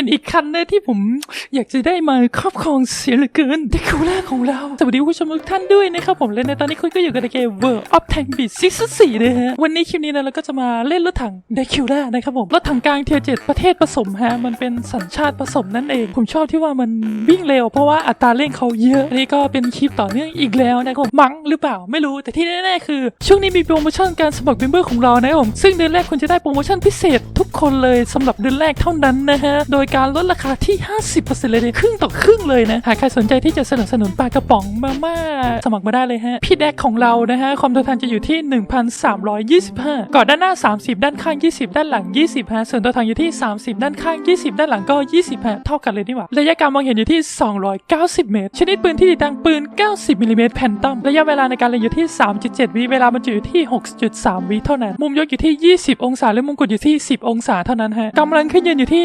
เป็นอีกคันนะที่ผมอยากจะได้มาครอบครองเสียเหลือเกินเดคูล่าของเรา สวัสดีผู้ชมทุกท่านด้วยนะครับผมและในตอนนี้คุณก็อยู่กับเกม World of Tank Beat Season 4นะฮะ วันนี้คลิปนี้นะเราก็จะมาเล่นรถถังเดคูล่านะครับผม รถถังกลางเทียเจ็ดประเทศผสมฮะ มันเป็นสัญชาติผสมนั่นเอง ผมชอบที่ว่ามันวิ่งเร็วเพราะว่าอัตราเร่งเขาเยอะอันนี้ก็เป็นคลิปต่อเนื่องอีกแล้วนะครับผมมั้งหรือเปล่าไม่รู้แต่ที่แน่ๆคือ ช่วงนี้มีโปรโมชั่นการสมัครเมมเบอร์ของเรานะครับผมซึ่งเดือนแรกคุณจะได้โปรโมชั่นพิเศษทุกคนเลยสำหรับเดือนแรกเท่านั้นนะฮะโดยการลดราคาที่ 50%เลยเนี่ยครึ่งต่อครึ่งเลยนะ หากใครสนใจที่จะสนับสนุนปลากระป๋องมาม่าสมัครมาได้เลยฮะ พี่แดกของเรานะฮะ ความทนทานจะอยู่ที่ 1,325ก่อนด้านหน้า 30 ด้านข้าง 20 ด้านหลัง 20ฮะส่วนตัวถังอยู่ที่ 30 ด้านข้าง 20 ด้านหลังก็ 20ฮะเท่ากันเลยนี่หว่าระยะการมองเห็นอยู่ที่ 290 เมตร ชนิดปืนที่ติดตั้งปืน 90มิลลิเมตรแพนตัมระยะเวลาในการเล็งอยู่ที่ 3.7 วิเวลาบรรจุอยู่ที่ 6.3 วิเท่านั้น มุมยกอยู่ที่ 20 องศาและมุมกดอยู่ที่ 10 องศาเท่านั้นฮะกำลังขึ้นยืนอยู่ที่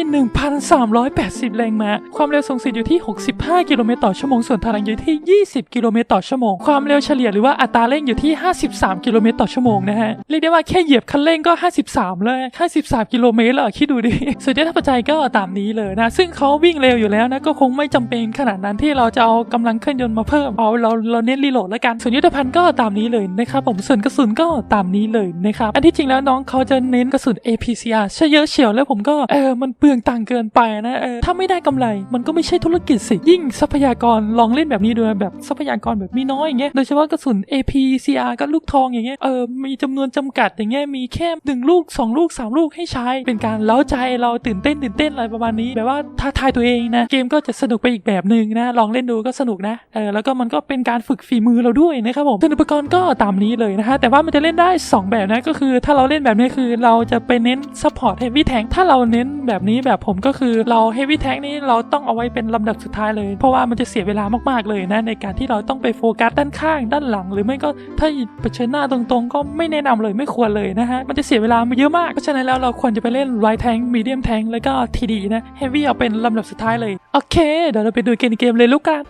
380 แรงม้า ความเร็วสูงสุดอยู่ที่ 65 กิโลเมตรต่อชั่วโมง ส่วนทางลังอยู่ที่ 20 กิโลเมตรต่อชั่วโมง ความเร็วเฉลี่ยหรือว่าอัตราเร่งอยู่ที่ 53 กิโลเมตรต่อชั่วโมงนะฮะ เรียกได้ว่าแค่เหยียบคันเร่งก็ 53 เลย 53 กิโลเมตรแล้วคิดดูดิส่วนยศปัจจัยก็ตามนี้เลยนะ ซึ่งเขาวิ่งเร็วอยู่แล้วนะ ก็คงไม่จำเป็นขนาดนั้นที่เราจะเอากำลังเครื่องยนต์มาเพิ่ม เอาเราเราเน้นรีโหลดแล้วกัน ส่วนยุทธภัณฑ์ก็ตามนี้เลยนะครับผม ส่วนกระสุนก็ตามนี้เลยนะครับ อันที่จริงแล้วน้องเขาจะเน้นกระสุน APCR ใช่เยอะเฉียวแล้วผมก็เออมันเปลืองตังเกินไปนะเออถ้าไม่ได้กำไรมันก็ไม่ใช่ธุรกิจสิ ยิ่งทรัพยากรลองเล่นแบบนี้ด้วยแบบทรัพยากรแบบมีน้อยอย่างเงี้ยโดยเฉพาะกระสุน APCR ก็ลูกทองอย่างเงี้ยเออมีจำนวนจำกัดอย่างเงี้ยมีแค่หนึ่งลูกสองลูกสามลูกให้ใช้ เป็นการเล้าใจเราตื่นเต้นตื่นเต้นอะไรประมาณนี้แบบว่าท้าทายตัวเองนะเกมก็จะสนุกไปอีกแบบหนึ่งนะลองเล่นดูก็สนุกนะเออแล้วก็มันก็เป็นการฝึกฝีมือเราด้วยนะครับผมส่วนอุปกรณ์ก็ตามนี้เลยนะฮะแต่ว่ามันจะเล่นได้ 2 แบบนะก็คือ ถ้าเราเล่นแบบนี้คือเราจะไปเน้นซัพพอร์ตเฮฟวี่แทงถ้าเราเน้นแบบนี้แบบผมก็คือเราเฮฟวี่แทงนี้เราต้องเอาไว้เป็นลำดับสุดท้ายเลย เพราะว่ามันจะเสียเวลามากๆเลยนะในการที่เราต้องไปโฟกัสด้านข้างด้านหลัง หรือไม่ก็ถ้าเผชิญหน้าตรงๆ ก็ไม่แนะนำเลยไม่ควรเลยนะฮะ มันจะเสียเวลามาเยอะมาก เพราะฉะนั้นแล้วเราควรจะไปเล่นไรแทงมีเดียมแทงแล้วก็ทีดีนะเฮฟวี่เอาเป็นลำดับสุดท้ายเลย โอเค เดี๋ยวเราไปดูเกมเกมเลยลูกกัน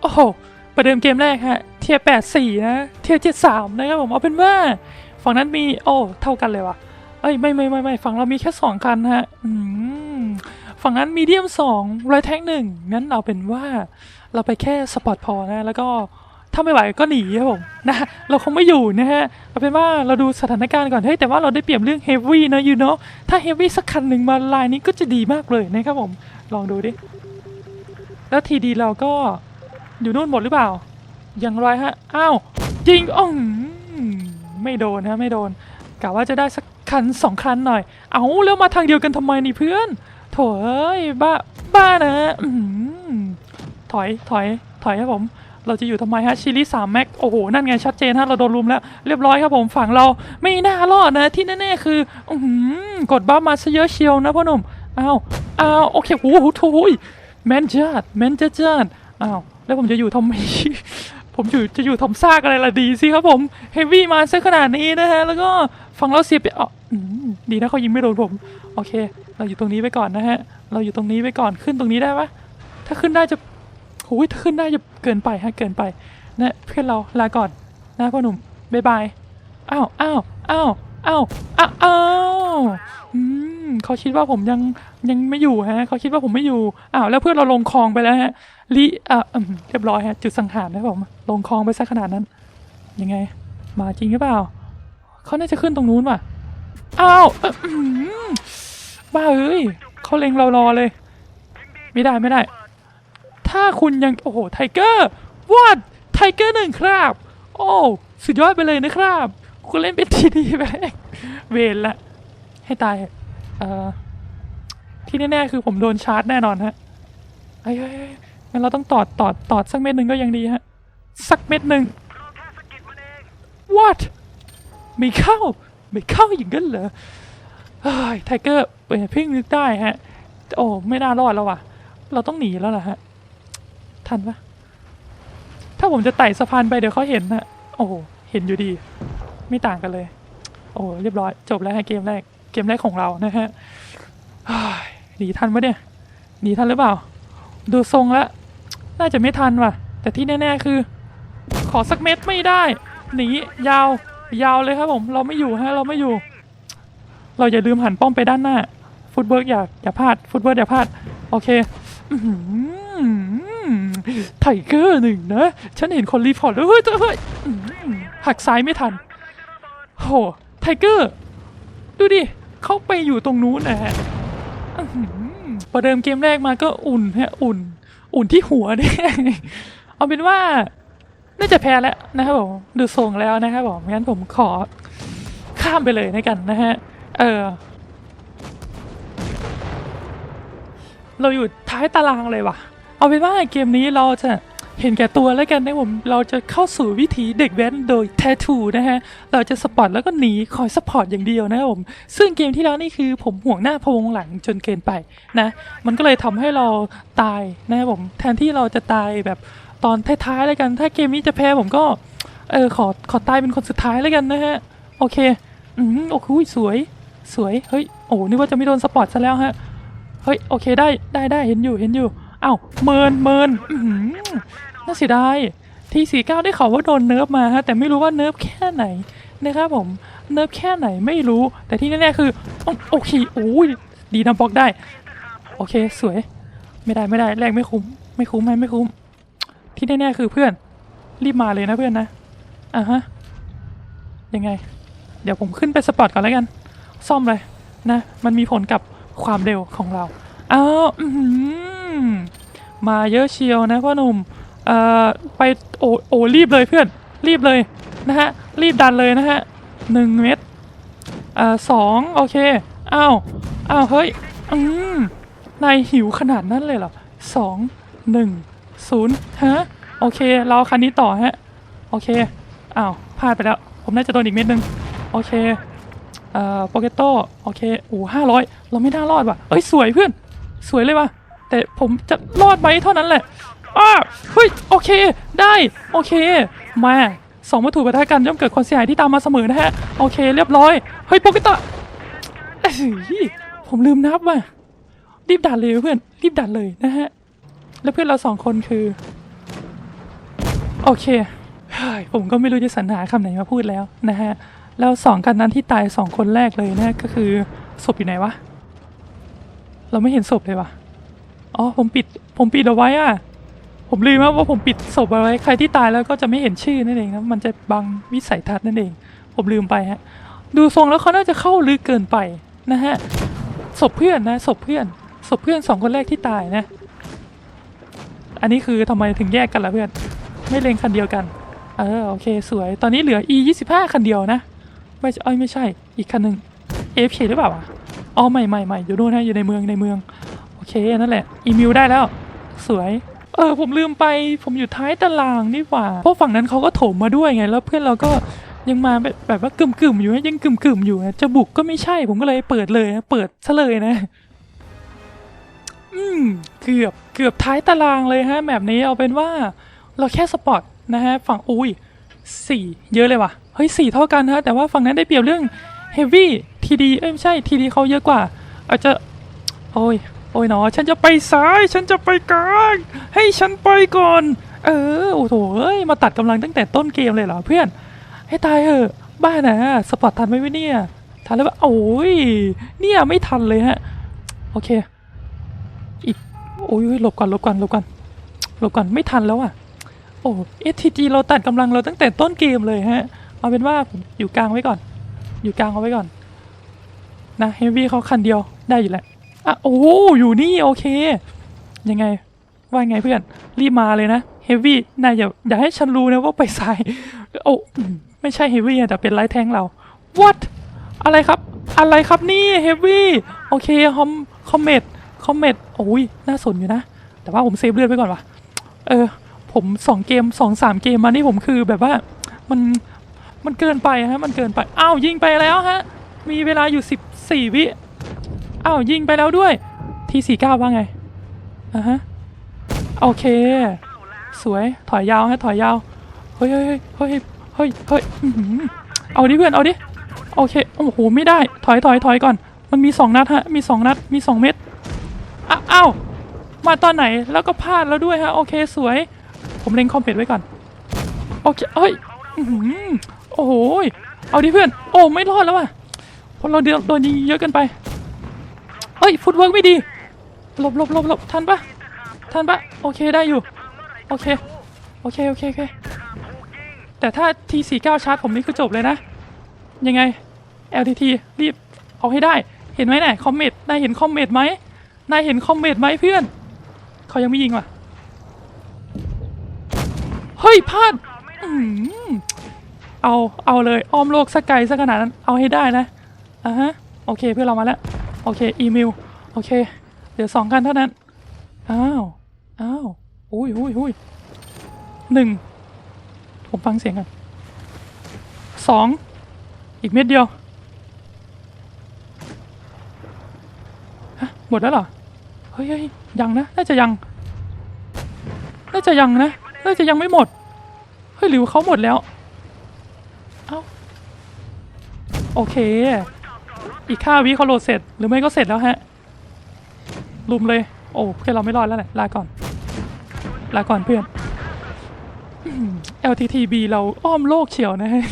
โอ้โหประเดิมเกมแรกฮะเทียแปดสี่นะเทียเจ็ดสามนะครับผมเอาเป็นว่าฝั่งนั้นมีโอ้เท่ากันเลยวะเอ้ยไม่ไม่ไม่ไม่ฝั่งเรามีแค่สองคันฮะอืม ฝั่งนั้นมีเดียมสองไรแท็กหนึ่งงั้นเอาเป็นว่าเราไปแค่สปอร์ตพอนะ แล้วก็ถ้าไม่ไหวก็หนีครับผมนะเราคงไม่อยู่นะฮะเอาเป็นว่าเราดูสถานการณ์ก่อนเฮ้ยแต่ว่าเราได้เปรียบเรื่องเฮฟวี่นะยูเนาะถ้าเฮฟวี่สักคันหนึ่งมาลายนี้ก็จะดีมากเลยนะครับผมลองดูดิ แล้วทีดีเราก็อยู่นู่นหมดหรือเปล่า อย่างไรฮะอ้าวยิงอ่องไม่โดนฮะไม่โดนกะว่าจะได้สักคันสองคันหน่อย เอาแล้วมาทางเดียวกันทำไมนี่เพื่อน โถเอ้ยบ้าบ้านะถอยถอยถอยครับผม เราจะอยู่ทำไมฮะชิลิสามแม็กโอ้โห นั่นไงชัดเจนฮะเราโดนรุมแล้ว เรียบร้อยครับผมฝั่งเราไม่น่ารอดนะ ที่แน่ๆคืออือหือกดบ้ามาซะเยอะเชียวนะพ่อหนุ่มอ้าวอ้าวโอเคโอ้โหโถ่ยแมนจัดแมนจัดจัดอ้าวแล้วผมจะอยู่ทำไมผมอยู่จะอยู่ทำซากอะไรล่ะดีสิครับผมเฮฟวี่มาซะขนาดนี้นะฮะแล้วก็ฝั่งเราเสียไปอ๋ออืมดีนะเขายิงไม่โดนผม โอเค เราอยู่ตรงนี้ไปก่อนนะฮะ เราอยู่ตรงนี้ไปก่อนขึ้นตรงนี้ได้ปะถ้าขึ้นได้จะโอ้ยถ้าขึ้นได้จะเกินไปฮะเกินไปนะเพื่อนเราลาก่อนนะพ่อหนุ่มบ๊ายบายอ้าวอ้าวอ้าวอ้าวอ้าวอ้าวอืมเขาคิดว่าผมยังยังไม่อยู่ฮะเขาคิดว่าผมไม่อยู่อ้าวแล้วเพื่อนเราลงคลองไปแล้วฮะลีอะอืมเรียบร้อยฮะจุดสังหารนะผมลงคลองไปซะขนาดนั้น ยังไง มาจริงหรือเปล่าเขาน่าจะขึ้นตรงนู้นว่ะอ้าวอ บ้าเอ้ยเขาเล็งเรารอเลย ไม่ได้ไม่ได้ ถ้าคุณยัง โอ้โห ไทเกอร์วอดไทเกอร์หนึ่งครับ โอ้สุดยอดไปเลยนะครับ คุณเล่นเป็นทีดีไปเวรละ ให้ตายเอ่อที่แน่ๆคือผมโดนชาร์จแน่นอนฮะไอ้ไอ้งั้นเราต้องตอดตอดตอดสักเม็ดหนึ่งก็ยังดีฮะ สักเม็ดหนึ่ง what ไม่เข้า ไม่เข้าอย่างนั้นเหรอไทเกอร์ เปิดเพิ่งนึกได้ฮะ โอ้ไม่น่ารอดแล้วว่ะ เราต้องหนีแล้วล่ะฮะ ทันปะถ้าผมจะไต่สะพานไปเดี๋ยวเขาเห็นนะโอ้เห็นอยู่ดี ไม่ต่างกันเลย โอ้เรียบร้อย จบแล้วฮะเกมแรก เกมแรกของเรานะฮะหนีทันปะเนี่ย หนีทันหรือเปล่า ดูทรงแล้วน่าจะไม่ทันว่ะ แต่ที่แน่ ๆ คือ ขอสักเม็ดไม่ได้ หนียาว ยาวเลยครับผม เราไม่อยู่ฮะ เราไม่อยู่ เราอย่าลืมหันป้อมไปด้านหน้า ฟุตเวิร์กอย่าอย่าพลาดฟุตเวิร์กอย่าพลาดโอเคไทเกอร์หนึ่งนะ ฉันเห็นคนรีพอร์ตแล้วเฮ้ยเฮ้ยหักซ้ายไม่ทันโหไทเกอร์ ดูดิ เข้าไปอยู่ตรงนู้นนะฮะอื้อหือประเดิมเกมแรกมาก็อุ่นฮะอุ่น อุ่นที่หัวเนี่ยเอาเป็นว่า น่าจะแพ้แล้วนะครับผมดูทรงแล้วนะครับผมงั้นผมขอข้ามไปเลยนะกันนะฮะ เออ เราอยู่ท้ายตารางเลยว่ะ เอาเป็นว่าเกมนี้เราจะเห็นแก่ตัวแล้วกันนะผมเราจะเข้าสู่วิถีเด็กแว้นโดยแททูนะฮะ เราจะสปอร์ตแล้วก็หนีคอยสปอร์ตอย่างเดียวนะครับผม ซึ่งเกมที่แล้วนี่คือผมห่วงหน้าพวงหลังจนเกินไปนะ มันก็เลยทำให้เราตายนะครับผม แทนที่เราจะตายแบบตอนท้ายๆแล้วกัน ถ้าเกมนี้จะแพ้ผมก็เออขอขอตายเป็นคนสุดท้ายแล้วกันนะฮะ โอเค อืมโอ้โหสวย สวย เฮ้ย โอ้นึกว่าจะไม่โดนสปอร์ตซะแล้วฮะ เฮ้ยโอเคได้ได้ได้เห็นอยู่เห็นอยู่อ้าวเมินเมินน่าเสียดายทีสี่เก้าได้ข่าวว่าโดนเนิร์ฟมาฮะแต่ไม่รู้ว่าเนิร์ฟแค่ไหนนะครับผมเนิร์ฟแค่ไหนไม่รู้ แต่ที่แน่ๆคือโอเคโอ้ยดีนะบล็อกได้ โอเคสวย ไม่ได้ไม่ได้แรกไม่คุ้ม ไม่คุ้มไม่ไม่คุ้ม ที่แน่ๆคือเพื่อน รีบมาเลยนะเพื่อนนะอะฮะยังไง เดี๋ยวผมขึ้นไปสปอร์ตก่อนแล้วกัน ซ่อมเลยนะ มันมีผลกับ ความเร็วของเราอ้าวมาเยอะเชียวนะพ่อหนุ่มเอ่อไปโอโอรีบเลยเพื่อนรีบเลยนะฮะรีบดันเลยนะฮะหนึ่งเม็ดเอ่อสองโอเคอ้าวอ้าวเฮ้ยอืมนายหิวขนาดนั้นเลยเหรอสองหนึ่งศูนย์ฮะโอเค เราคันนี้ต่อฮะ โอเค อ้าว พลาดไปแล้ว ผมน่าจะโดนอีกเม็ดหนึง โอเค เอ่อโปเกโต้โอเคโอ้ห้าร้อยเราไม่น่ารอดว่ะเอ้ยสวยเพื่อน สวยเลยว่ะ แต่ผมจะรอดไหมเท่านั้นแหละอ้าเฮ้ยโอเค ได้โอเค มาสองวัตถุประทะกันย่อมเกิดความเสียหายที่ตามมาเสมอนะฮะ โอเคเรียบร้อย เฮ้ยโปเกโต้เอ้ยผมลืมนับว่ะรีบดันเลยเพื่อนรีบดันเลยนะฮะ แล้วเพื่อนเราสองคนคือ โอเคผมก็ไม่รู้จะสรรหาคำไหนมาพูดแล้วนะฮะ แล้วสองกันนั้นที่ตายสองคนแรกเลยนะก็คือศพอยู่ไหนวะ เราไม่เห็นศพเลยวะอ๋อผมปิดผมปิดเอาไว้อะผมลืมว่าผมปิดศพเอาไว้ใครที่ตายแล้วก็จะไม่เห็นชื่อนั่นเองนะมันจะบังวิสัยทัศน์นั่นเอง ผมลืมไปฮะ ดูทรงแล้วเขาน่าจะเข้าลึกเกินไปนะฮะศพเพื่อนนะศพเพื่อนศพเพื่อนสองคนแรกที่ตายนะ อันนี้คือทำไมถึงแยกกันล่ะเพื่อน ไม่เลงคันเดียวกัน เออโอเคสวย ตอนนี้เหลือ e 2 5คันเดียวนะ ไม่ใช่เอ้ยไม่ใช่ อีกคันหนึ่ง AFK หรือเปล่าวะอ๋อใหม่ใหม่ใหม่อยู่นู่นนะอยู่ในเมืองในเมือง โอเคนั่นแหละอีมิวได้แล้ว สวย เออผมลืมไปผมอยู่ท้ายตารางนี่หว่า เพราะฝั่งนั้นเขาก็โถมมาด้วยไง แล้วเพื่อนเราก็ยังมาแบบแบบว่ากึ่มกึ่มอยู่นะยังกึ่มกึ่มอยู่นะจะบุกก็ไม่ใช่ ผมก็เลยเปิดเลยนะเปิดซะเลยนะ อืมเกือบเกือบท้ายตารางเลยฮะแบบนี้เอาเป็นว่า เราแค่สปอร์ตนะฮะฝั่งอุ้ย สี่เยอะเลยว่ะ เฮ้ยสี่เท่ากันฮะแต่ว่าฝั่งนั้นได้เปรียบเรื่องเฮฟวี่ทีดีเอ้ยไม่ใช่ทีดีเขาเยอะกว่า อาจจะ โอ้ย โอ้ยหนอฉันจะไปซ้าย ฉันจะไปกลาง ให้ฉันไปก่อน เออ โอ้โหเอ้ย มาตัดกำลังตั้งแต่ต้นเกมเลยเหรอเพื่อน ให้ตายเถอะ บ้านะสปอร์ตทันไหมเนี่ย ทันแล้วปะโอ้ย เนี่ยไม่ทันเลยฮะ โอเค อีก โอ้ยหลบก่อนหลบก่อนหลบก่อนหลบก่อนไม่ทันแล้วอะ โอ้เอทีจีเราตัดกำลังเราตั้งแต่ต้นเกมเลยฮะ เอาเป็นว่าผมอยู่กลางไว้ก่อน อยู่กลางเอาไว้ก่อน นะเฮฟวี่เขาคันเดียวได้อยู่แหละอะโอ้อยู่นี่โอเค ยังไง ว่าไงเพื่อน รีบมาเลยนะเฮฟวี่นายอย่าอย่าให้ฉันรู้นะว่าไปซ้ายโอ้ไม่ใช่เฮฟวี่แต่เป็นไลท์แทงเรา what อะไรครับ อะไรครับนี่เฮฟวี่โอเคคอมคอมเมดคอมเมดโอ้ยน่าสนอยู่นะ แต่ว่าผมเซฟเลือดไว้ก่อนว่ะเออ ผมสองเกมสองสามเกมมานี่ผมคือแบบว่ามันมันเกินไปฮะมันเกินไปอ้าวยิงไปแล้วฮะมีเวลาอยู่สิบสี่วิอ้าวยิงไปแล้วด้วยทีสี่เก้าว่าไงอะฮะโอเค สวยถอยยาวฮะถอยยาวเฮ้ยเฮ้ยเฮ้ยเฮ้ยเฮ้ยอื้อหือเอาดิเพื่อนเอาดิโอเคโอ้โหไม่ได้ถอยถอยถอยก่อน มันมีสองนัดฮะมีสองนัดมีสองเม็ดอ้าวมาตอนไหนแล้วก็พลาดแล้วด้วยฮะโอเคสวย ผมเล็งคอมเพลตไว้ก่อน โอเคเฮ้ยโอ้โหเอาดิเพื่อน โอ้ไม่รอดแล้วว่ะเราเราโดนโดนยิงเยอะเกินไปเอ้ยฟุตเวิร์กไม่ดีหลบหลบหลบหลบทันปะทันปะโอเคได้อยู่ โอเค โอเค โอเคโอเค แต่ถ้า T49 ชาร์จผมนี่คือจบเลยนะ ยังไง LTT รีบเอาให้ได้ เห็นไหมเนี่ยคอมเมตนายเห็นคอมเมตไหมนายเห็นคอมเมตไหมเพื่อน เขายังไม่ยิงว่ะ เฮ้ยพลาดเอาเอาเลยอ้อมโลกสักไกลสักขนาดนั้นเอาให้ได้นะอะฮะโอเคเพื่อนเรามาแล้วโอเคอีเมลโอเคเดี๋ยวสองกันเท่านั้นอ้าวอ้าวอุ้ยอุ้ยอุ้ยหนึ่งผมฟังเสียงกันสองอีกเม็ดเดียวฮะหมดแล้วเหรอเฮ้ยเฮ้ยยังนะน่าจะยังน่าจะยังนะ น่าจะยังไม่หมด เฮ้ยหรือเขาหมดแล้ว เอ้า โอเค อีกห้าวิเขาโหลดเสร็จ หรือไม่ก็เสร็จแล้วฮะ ลุมเลย โอ้เพื่อนเราไม่รอดแล้วแหละ ลาก่อน ลาก่อนเพื่อน LTTB เราอ้อมโลกเฉียวนะฮะ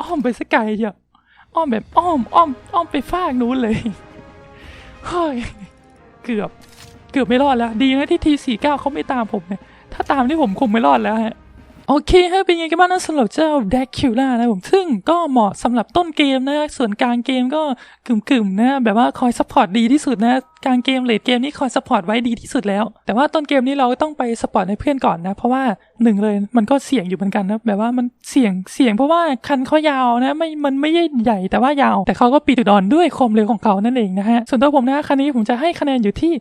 อ้อมไปสกไกลเชียวอ้อมแบบอ้อมอ้อมอ้อมไปฟากนู้นเลย เฮ้ย เกือบ เกือบไม่รอดแล้ว ดีนะที่ทีสี่เก้าเขาไม่ตามผมเนี่ย ถ้าตามที่ผมคงไม่รอดแล้วฮะโอเคฮะเป็นไงกันบ้างนะสำหรับเจ้า d a c u l a นะผมซึ่งก็เหมาะสำหรับต้นเกมนะส่วนกลางเกมก็กึ่มๆนะแบบว่าคอยซัพพอร์ตดีที่สุดนะกลางเกมเลดเกมนี่คอยซัพพอร์ตไว้ดีที่สุดแล้ว แต่ว่าต้นเกมนี้เราต้องไปสปอร์ตให้เพื่อนก่อนนะ เพราะว่าหนึ่งเลยมันก็เสี่ยงอยู่เหมือนกันนะแบบว่ามันเสี่ยงเสี่ยงเพราะว่าคันเขายาวนะไม่มันไม่ใช่ใหญ่แต่ว่ายาว แต่เขาก็ปีจุดอนด้วยความเร็วของเขานั่นเองนะฮะส่วนตัวผมนะคันนี้ผมจะให้คะแนนอยู่ที่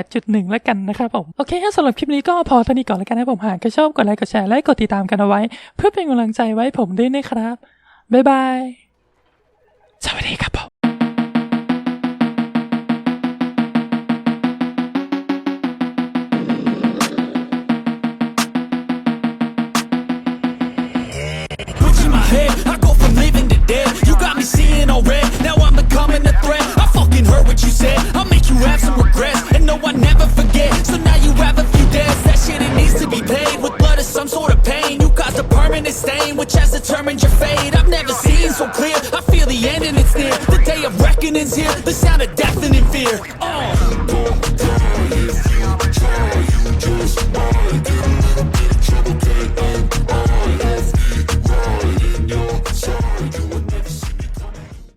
8.1 แล้วกันนะครับผม โอเคสำหรับคลิปนี้ก็พอเท่านี้ก่อนแล้วกันนะผมหากชอบกดไลค์กดแชร์และกดติดตามกันเอาไว้ เพื่อเป็นกำลังใจไว้ผมด้วยนะครับ บ๊ายบาย สวัสดีครับผม seeing all red. Now I'm becoming a threat. Heard what you said. I'll make you have some regrets. And no, I never forget. So now you have a few debts. That shit, it needs to be paid with blood or some sort of pain. You caused a permanent stain, which has determined your fate. I've never seen so clear. I feel the end and it's near. The day of reckoning's here. The